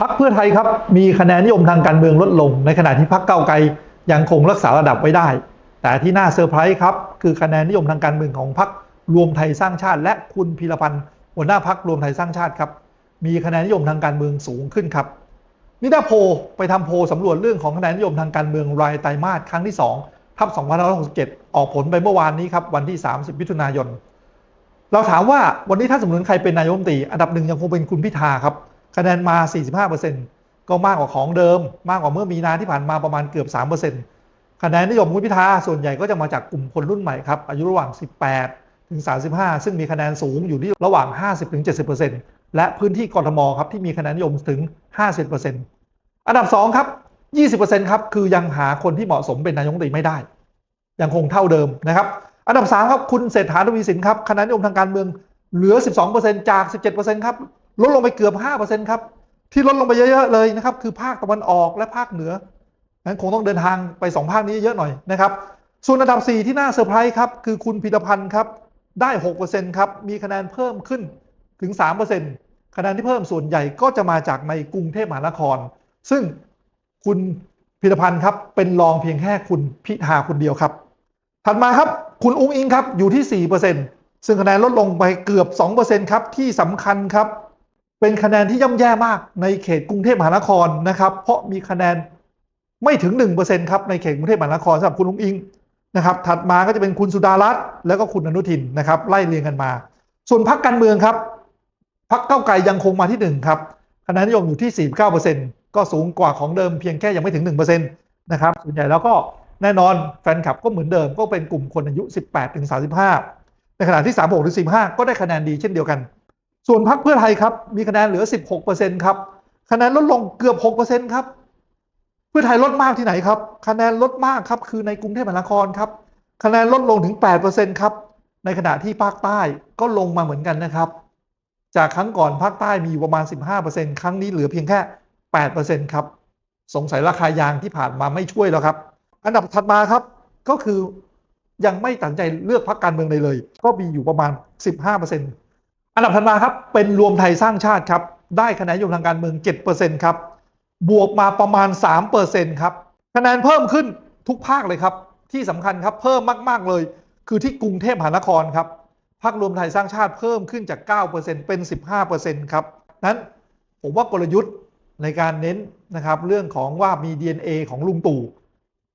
พักเพื่อไทยครับมีคะแนนนิยมทางการเมืองลดลง ในขณะที่พักเก้าไกลยังคงรักษาระดับไว้ได้ แต่ที่น่าเซอร์ไพรส์ครับคือคะแนนนิยมทางการเมืองของพักรวมไทยสร้างชาติ และคุณพีรพันธ์หัวหน้าพักรวมไทยสร้างชาติครับมีคะแนนนิยมทางการเมืองสูงขึ้นครับนิดาโพไปทำโพลสำรวจเรื่องของคะแนนนิยมทางการเมืองรายไตรมาสครั้งที่2ทับ2567 ออกผลไปเมื่อวานนี้ครับวันที่ 30มิถุนายน เราถามว่าวันนี้ถ้าสมมติใครเป็นนายกรัฐมนตรีอันดับหนึ่งยังคงเป็นคุณพิธาครับ คะแนนมา 45%ก็มากกว่าของเดิม มากกว่าเมื่อมีนาที่ผ่านมาประมาณเกือบ 3%คะแนนนิยมคุณพิธาส่วนใหญ่ก็จะมาจากกลุ่มคนรุ่นใหม่ครับอายุระหว่าง 18 ถึง 35 ซึ่งมีคะแนนสูงอยู่ที่ระหว่าง 50 ถึง 70%และพื้นที่กรทมครับที่มีคะแนนนิยมถึง 50%อันดับ 2 ครับ 20%ครับคือยังหาคนที่เหมาะสมเป็นนายกรัฐมนตรีไม่ได้ ยังคงเท่าเดิมนะครับอันดับ 3 ครับ คุณเศรษฐาทวีสินครับคะแนนนิยมทางการเมืองเหลือ 12%จาก 17%ครับ ลดลงไปเกือบ 5%ครับ ที่ลดลงไปเยอะๆเลยนะครับ คือภาคตะวันออกและภาคเหนือนั้นคงต้องเดินทางไป 2 ภาคนี้เยอะหน่อยนะครับ ส่วนอันดับ 4 ที่น่าเซอร์ไพรส์ครับ คือคุณพิรพันธ์ครับ ได้ 6%ครับ มีคะแนนเพิ่มขึ้นถึง 3%คะแนนที่เพิ่มส่วนใหญ่ก็จะมาจากในกรุงเทพมหานคร ซึ่งคุณพิรพันธ์ครับ เป็นรองเพียงแค่คุณพิธาคนเดียวครับ ถัดมาครับ คุณอุ้งอิงครับ อยู่ที่ 4%ซึ่งคะแนนลดลงไปเกือบ 2%ครับ ที่สำคัญครับ เป็นคะแนนที่ย่ำแย่มากในเขตกรุงเทพมหานครนะครับ เพราะมีคะแนนไม่ถึง 1%ครับในเขตกรุงเทพมหานครสำหรับคุณอุ้งอิงนะครับ ถัดมาก็จะเป็นคุณสุดารัตน์แล้วก็คุณอนุทินนะครับ ไล่เรียงกันมา ส่วนพรรคการเมืองครับพรรคเก้าวไกลยังคงมาที่ 1 ครับคะแนนนิยมอยู่ที่ 49%ก็สูงกว่าของเดิมเพียงแค่ยังไม่ถึง 1%นะครับส่วนใหญ่แล้วก็แน่นอนแฟนคลับก็เหมือนเดิมก็เป็นกลุ่มคนอายุ 18ถึง35 ในขณะที่ 36ถึง45 ก็ได้คะแนนดีเช่นเดียวกัน ส่วนพรรคเพื่อไทยครับ มีคะแนนเหลือ 16%ครับ คะแนนลดลงเกือบ 6%ครับ เพื่อไทยลดมากที่ไหนครับ คะแนนลดมากครับคือในกรุงเทพมหานครครับ คะแนนลดลงถึง 8%ครับ ในขณะที่ภาคใต้ก็ลงมาเหมือนกันนะครับ จากครั้งก่อนภาคใต้มีอยู่ประมาณ 15%ครั้งนี้เหลือเพียงแค่ 8%ครับ สงสัยราคายางที่ผ่านมาไม่ช่วยแล้วครับ อันดับถัดมาครับก็คือยังไม่ตัดใจเลือกพรรคการเมืองใดเลย ก็มีอยู่ประมาณ 15% อันดับถัดมาครับเป็นรวมไทยสร้างชาติครับได้คะแนนนิยมทางการเมือง 7%ครับบวกมาประมาณ 3%ครับคะแนนเพิ่มขึ้นทุกภาคเลยครับ ที่สำคัญครับเพิ่มมาก ๆ เลย คือที่กรุงเทพมหานครครับพรรครวมไทยสร้างชาติเพิ่มขึ้นจาก 9%เป็น 15%ครับนั้นผมว่ากลยุทธ์ในการเน้นนะครับเรื่องของว่ามี DNA ของลุงตู่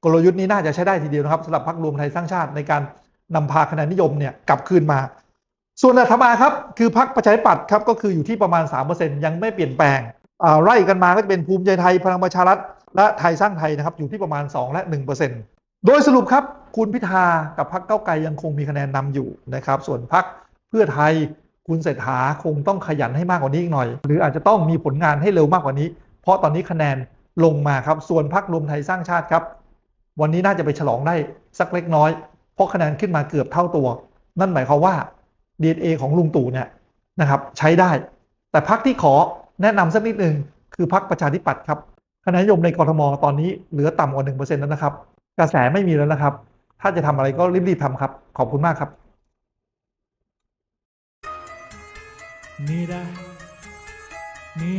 กลยุทธ์นี้น่าจะใช้ได้ทีเดียวนะครับสำหรับพรรครวมไทยสร้างชาติในการนำพาคะแนนนิยมเนี่ยกลับคืนมา ส่วนอัฐมาครับคือพรรคประชาธิปัตย์ครับก็คืออยู่ที่ประมาณ 3%ยังไม่เปลี่ยนแปลงไล่กันมาก็จะเป็นภูมิใจไทยพลังประชารัฐและไทยสร้างไทยนะครับอยู่ที่ประมาณ 2 และ 1%โดยสรุปครับคุณพิธากับพรรคเก้าไกลยังคงมีคะแนนนำอยู่นะครับส่วนพรรคเพื่อไทยคุณเศรษฐาคงต้องขยันให้มากกว่านี้อีกหน่อย หรืออาจจะต้องมีผลงานให้เร็วมากกว่านี้ เพราะตอนนี้คะแนนลงมาครับส่วนพรรครวมไทยสร้างชาติครับ วันนี้น่าจะไปฉลองได้สักเล็กน้อย เพราะคะแนนขึ้นมาเกือบเท่าตัว นั่นหมายความว่า DNA ของลุงตู่เนี่ยนะครับใช้ได้ แต่พักที่ขอแนะนำสักนิดหนึ่งคือพักประชาธิปัตย์ครับคะแนนนิยมในกรทมตอนนี้เหลือต่ำกว่า1%แล้วนะครับ กระแสไม่มีแล้วนะครับ ถ้าจะทำอะไรก็รีบๆทำครับ ขอบคุณมากครับ Mira, mira.